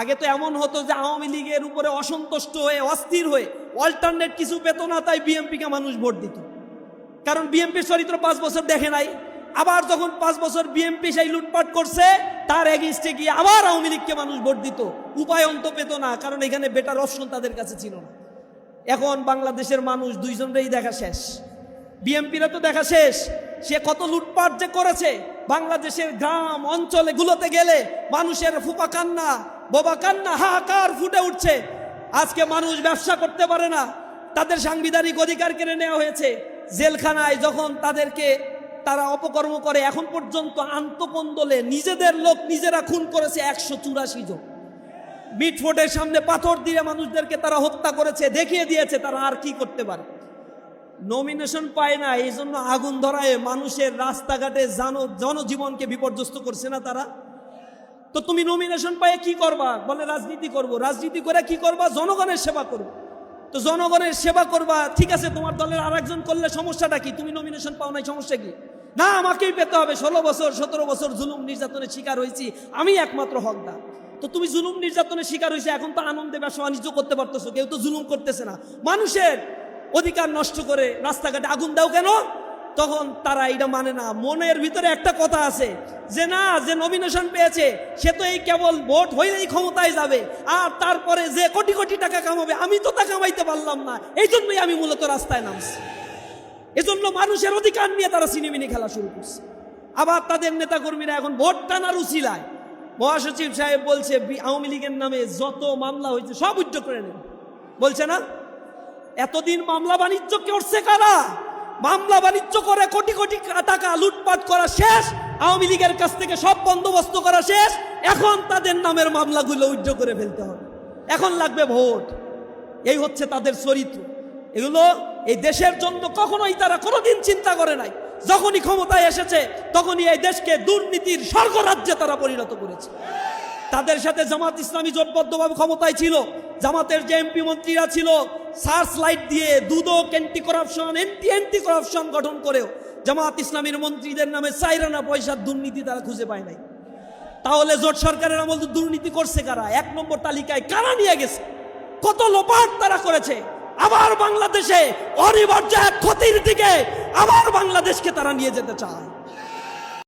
আগে তো এমন হতো যে আওয়ামী লীগের উপরে অসন্তুষ্ট হয়ে, অস্থির হয়ে অল্টারনেট কিছু পেত না, তাই বিএমপিকে মানুষ ভোট দিত। কারণ বিএমপির চরিত্র পাঁচ বছর দেখে নাই। আবার যখন পাঁচ বছর বিএমপি সেই লুটপাট করছে, তার এগেনস্টে গিয়ে আবার আওয়ামী লীগকে মানুষ ভোট দিত। উপায় অন্ত পেত না, কারণ এখানে বেটার অপশন তাদের কাছে ছিল না। এখন বাংলাদেশের মানুষ দুইজনটাই দেখা শেষ। বিএমপিরা তো দেখা শেষ। সে কত লুটপাট যে করেছে, বাংলাদেশের গ্রাম, অঞ্চলে গুলোতে গেলে মানুষের ফুপা কান্না বোবা কান্না, হাহাকার ফুটে উঠছে। আজকে মানুষ ব্যবসা করতে পারে না। তাদের সাংবিধানিক অধিকার কেড়ে নেওয়া হয়েছে। জেলখানায় যখন তাদেরকে তারা অপকর্ম করে, এখন পর্যন্ত আন্তকন্দলে নিজেদের লোক নিজেরা খুন করেছে একশো চুরাশি জন। মিটফোর্ডের সামনে পাথর দিয়ে মানুষদেরকে তারা হত্যা করেছে, দেখিয়ে দিয়েছে, তারা আর কি করতে পারে? নমিনেশন পায় না এই জন্য আগুন ধরায় মানুষের রাস্তাঘাটে জন জনজীবনকে বিপর্যস্ত করছে না তারা। তো তুমি নমিনেশন পায়ে কি করবা? বলে, রাজনীতি করব। রাজনীতি করে কি করবা? জনগণের সেবা করব। তো জনগণের সেবা করবা, ঠিক আছে, তোমার দলের আরেকজন করলে সমস্যাটা কি? তুমি নমিনেশন পাও নাই, সমস্যা কি? না, আমাকেই পেতে হবে। ষোলো বছর, সতেরো বছর জুলুম নির্যাতনের শিকার হয়েছি। আমি একমাত্র হকদার। তো তুমি জুলুম নির্যাতনের শিকার হয়েছে, এখন তো আনন্দে ব্যবসা বাণিজ্য করতে পারতেছো, কেউ তো জুলুম করতেছে না। মানুষের অধিকার নষ্ট করে রাস্তাঘাটে আগুন দাও কেন? তখন তারা এটা মানে না। মনের ভিতরে একটা কথা আছে যে না, যে নমিনেশন পেয়েছে, সে তো এই কেবল ভোট হইলেই ক্ষমতায় যাবে, আর তারপরে যে কোটি কোটি টাকা কামাবে, আমি তো তা কামাইতে পারলাম না। এই জন্যই আমি মূলত রাস্তায় নামছি। এজন্য মানুষের অধিকার নিয়ে তারা সিনেমিনি খেলা শুরু করছে। আবার তাদের নেতাকর্মীরা এখন ভোট টানার উচিলায়। মহাসচিব সাহেব বলছে আওয়ামী লীগের নামে যত মামলা হয়েছে, সব উদ্যোগ করে নেন বলছে না? এতদিন মামলা বাণিজ্য করছে কারা? মামলা বাণিজ্য করে, কোটি কোটি টাকা লুটপাট করা শেষ, আওয়ামী লীগের কাছ থেকে সব বন্দোবস্ত করা শেষ, এখন তাদের নামের মামলাগুলো উজ্জ করে ফেলতে হবে। এখন লাগবে ভোট। এই হচ্ছে তাদের চরিত্র। এগুলো এই দেশের জন্য কখনোই তারা কোনোদিন চিন্তা করে নাই। যখনই ক্ষমতায় এসেছে, তখনই এই দেশকে দুর্নীতির স্বর্গরাজ্যে তারা পরিণত করেছে। তাদের সাথে জামাত ইসলামী জোটবদ্ধভাবে ক্ষমতায় ছিল। জামাতের যে এমপি মন্ত্রীরা ছিল, সার্চ লাইট দিয়ে দুদক anti corruption anti anti corruption গঠন করেও জামাত ইসলামীর মন্ত্রীদের নামে চাইরানা পয়সার দুর্নীতি তারা খুঁজে পায় নাই। তাহলে জোট সরকারের আমল দুর্নীতি করছে কারা? এক নম্বর তালিকায় কারা নিয়ে গেছে? কত লোপাট তারা করেছে? আবার বাংলাদেশে অনিবার্য এক ক্ষতির দিকে আবার বাংলাদেশকে তারা নিয়ে যেতে চায়।